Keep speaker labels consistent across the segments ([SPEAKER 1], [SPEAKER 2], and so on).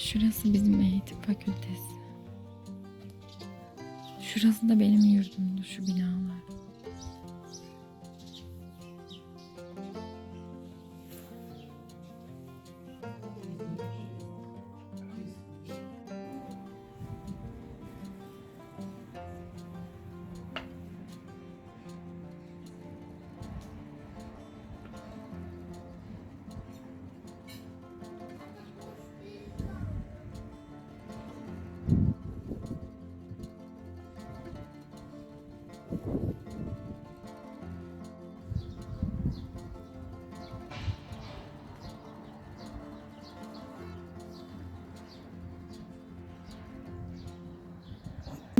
[SPEAKER 1] Şurası bizim eğitim fakültesi. Şurası da benim yurdumdu şu binalar.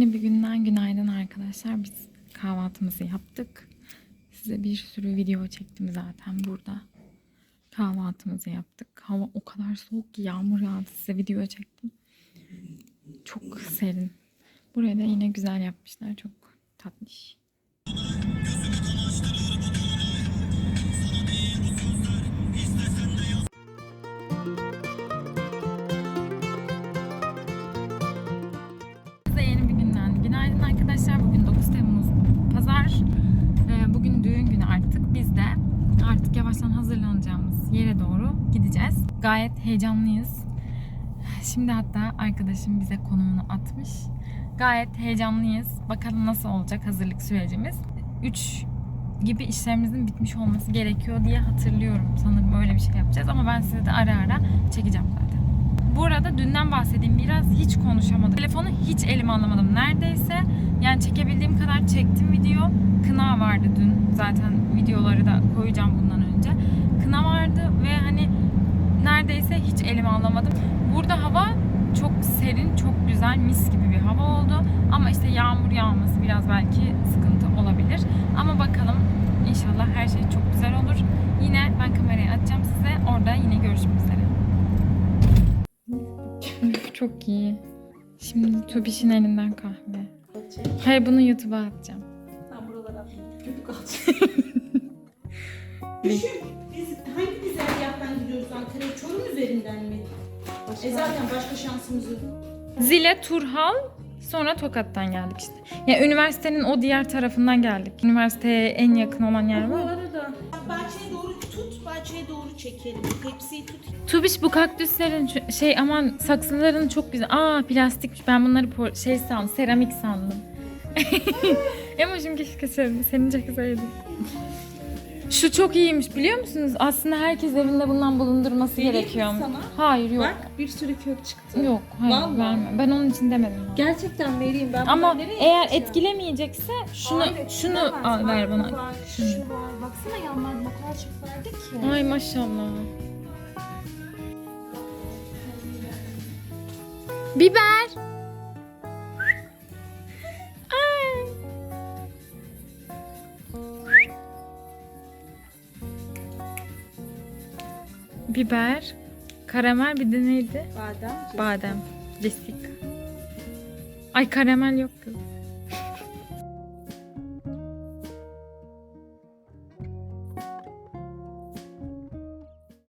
[SPEAKER 1] Yeni bir günden günaydın arkadaşlar. Biz kahvaltımızı yaptık. Size bir sürü video çektim zaten burada. Kahvaltımızı yaptık. Hava o kadar soğuk ki yağmur yağdı. Size video çektim. Çok serin. Burayı da yine güzel yapmışlar. Çok tatlış. Gayet heyecanlıyız. Şimdi hatta arkadaşım bize konumunu atmış. Gayet heyecanlıyız. Bakalım nasıl olacak hazırlık sürecimiz. 3 gibi işlerimizin bitmiş olması gerekiyor diye hatırlıyorum. Sanırım öyle bir şey yapacağız ama ben size de ara ara çekeceğim zaten. Bu arada dünden bahsedeyim biraz hiç konuşamadım. Telefonu hiç elime alamadım neredeyse. Yani çekebildiğim kadar çektim video. Kına vardı dün. Zaten videoları da koyacağım bundan önce. Kına vardı neredeyse hiç elime alamadım. Burada hava çok serin, çok güzel, mis gibi bir hava oldu. Ama işte yağmur yağması biraz belki sıkıntı olabilir. Ama bakalım inşallah her şey çok güzel olur. Yine ben kamerayı açacağım size. Orada yine görüşmek üzere. Çok iyi. Şimdi Tubiş'in elinden kahve. Hayır bunu YouTube'a atacağım.
[SPEAKER 2] Ben buralara kötü kalacağım. E zaten başka şansımız yok.
[SPEAKER 1] Zile, Turhal, sonra Tokat'tan geldik işte. Yani üniversitenin o diğer tarafından geldik. Üniversiteye en yakın olan yer var.
[SPEAKER 2] Buraları da. Bahçeye doğru tut, bahçeye doğru çekelim. Tepsiyi tut.
[SPEAKER 1] Tubiş bu kaktüslerin şey aman saksıların çok güzel. Aa plastikmiş. Ben bunları por- şey sandım, seramik sandım. Emoşum keşke sen- senin çekseydim. Şu çok iyiymiş biliyor musunuz? Aslında herkes evinde bundan bulundurması
[SPEAKER 2] Vereyim mi
[SPEAKER 1] gerekiyor.
[SPEAKER 2] sana?
[SPEAKER 1] Hayır yok.
[SPEAKER 2] Bak bir sürü kök çıktı.
[SPEAKER 1] Yok hayır
[SPEAKER 2] Vallahi.
[SPEAKER 1] verme. Ben onun için demedim.
[SPEAKER 2] Gerçekten vereyim ben.
[SPEAKER 1] Ama
[SPEAKER 2] bunları nereye
[SPEAKER 1] eğer etkilemeyecekse şunu
[SPEAKER 2] Hayır,
[SPEAKER 1] şunu al, ver
[SPEAKER 2] Bak,
[SPEAKER 1] bana.
[SPEAKER 2] Bak,
[SPEAKER 1] Şunu.
[SPEAKER 2] şu var. Baksana yanlarına o kadar çok verdik ki.
[SPEAKER 1] Ay maşallah. Biber. Biber, karamel bir de neydi?
[SPEAKER 2] Badem.
[SPEAKER 1] Badem, Jessica. Ay karamel yok kız.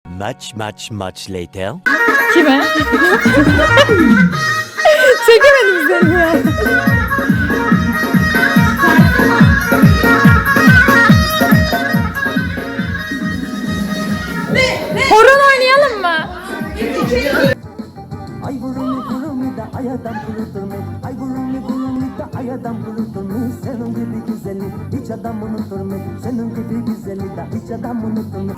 [SPEAKER 3] Much, much, much later.
[SPEAKER 1] Kime? Çekemedim seni ya. Oynayalım mı?
[SPEAKER 4] Ay vurumi vurumi da ayadan kuruturme Ay vurumi vurumi da ayadan kuruturme Senin gibi güzeli hiç adam unuturme Senin gibi güzeli da hiç adam unuturme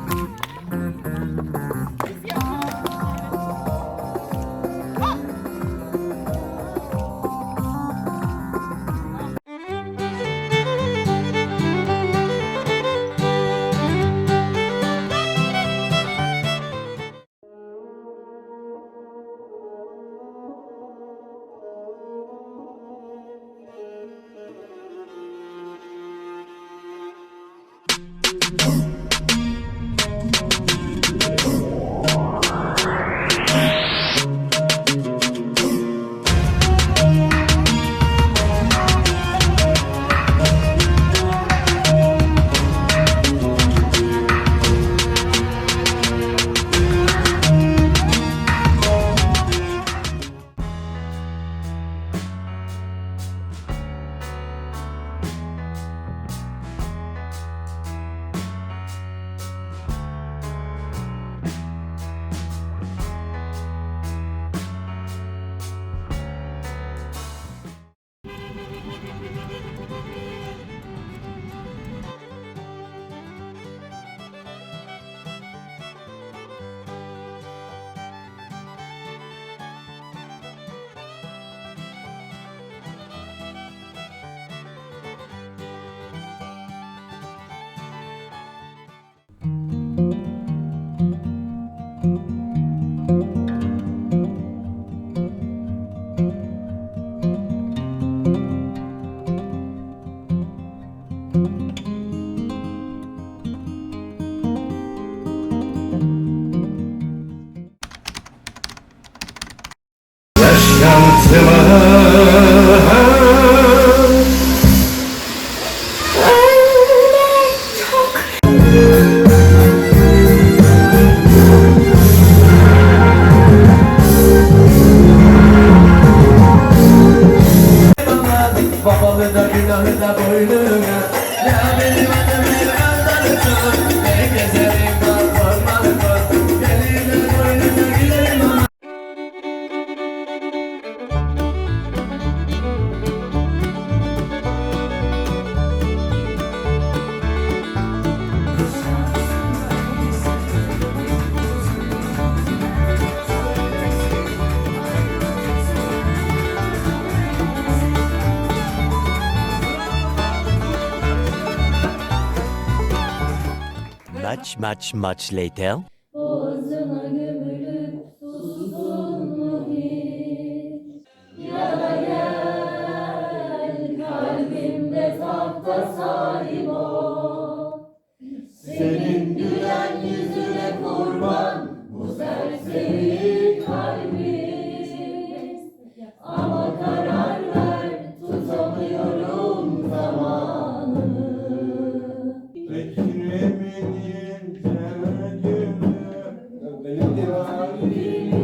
[SPEAKER 2] Babalı da günahı da boynuna. Ya benim
[SPEAKER 3] Much, much, much later.
[SPEAKER 5] Senin
[SPEAKER 2] Amen.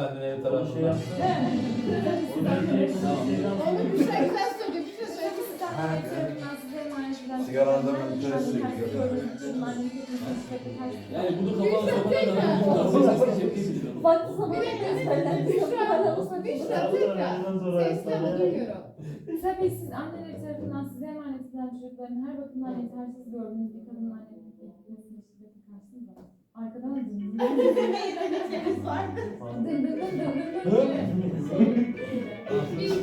[SPEAKER 2] kendine ev tarafından. Onu bir şey güzel söylüyor. Bir şey
[SPEAKER 6] söylüyor. Bir şey söylüyor. Sigaranı
[SPEAKER 7] da ben bir şey
[SPEAKER 6] Yani bunu kapalı kapalı da Bak sana bir şey olsa
[SPEAKER 5] bir şey, şey tekrar. duyuyorum.
[SPEAKER 1] Tabii siz anneler tarafından size emanet edilen çocukların her bakımdan yetersiz gördüğünüz bir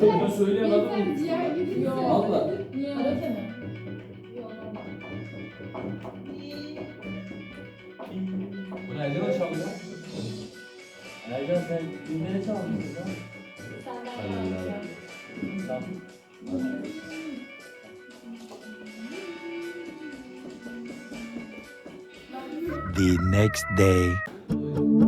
[SPEAKER 1] Bunu söyleyen adam mı?
[SPEAKER 6] Ciğer gibi. Yok. Valla.
[SPEAKER 1] Karate mi?
[SPEAKER 6] Bunu Ercan'a çal ya.
[SPEAKER 7] Ercan sen kimlere çalmıyorsun lan? Senden Tamam.
[SPEAKER 3] The next day.